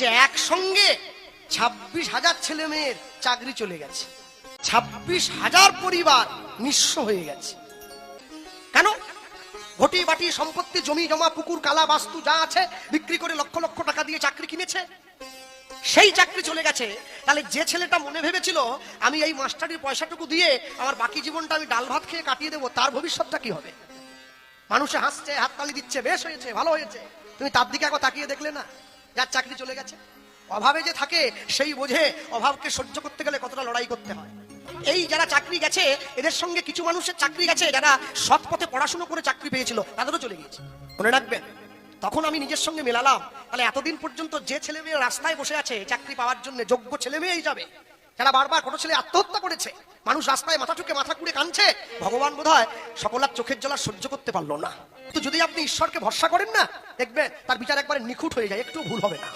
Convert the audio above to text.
যে একসঙ্গে ছাব্বিশ হাজার ছেলে মেয়ের চাকরি চলে গেছে। ছাব্বিশ হাজার পরিবার নিঃস্ব হয়ে গেছে। কেন? ঘটি বাটি সম্পত্তি, জমি জমা, পুকুর, কালা, বাস্তু যা আছে, বিক্রি করে লক্ষ লক্ষ টাকা দিয়ে চাকরি কিনেছে। সেই চাকরি চলে গেছে। তাহলে যে ছেলেটা মনে ভেবেছিল, আমি এই মাস্টারির পয়সাটুকু দিয়ে আমার বাকি জীবনটা আমি ডাল ভাত খেয়ে কাটিয়ে দেবো, তার ভবিষ্যৎটা কি হবে? মানুষে হাসছে, হাততালি দিচ্ছে, বেশ হয়েছে, ভালো হয়েছে। তুমি তার দিকে একবার তাকিয়ে দেখলে না? যার চাকরি চলে গেছে। অভাবে যে থাকে, সেই বোঝে অভাবকে সহ্য করতে গেলে কতটা লড়াই করতে হয়। এই যারা চাকরি গেছে, এদের সঙ্গে কিছু মানুষের চাকরি গেছে, যারা সৎ পথে পড়াশুনো করে চাকরি পেয়েছিল, তাদেরও চলে গিয়েছে। মনে রাখবেন, তখন আমি নিজের সঙ্গে মেলালাম, তাহলে এতদিন পর্যন্ত যে ছেলে মেয়ে রাস্তায় বসে আছে, চাকরি পাওয়ার জন্য যোগ্য ছেলে মেয়ে যাবে। যারা বারবার কোনো ছেলে আত্মহত্যা করেছে, মানুষ রাস্তায় মাথা ঠুকে মাথা কুড়ে কাঁদছে, ভগবান বোধ হয় সকলার চোখের জ্বালা সহ্য করতে পারল না। তো যদি আপনি ঈশ্বরকে ভরসা করেন না, দেখবেন তার বিচার একবারে নিখুঁত হয়ে যায় একটু ভুল হবে না।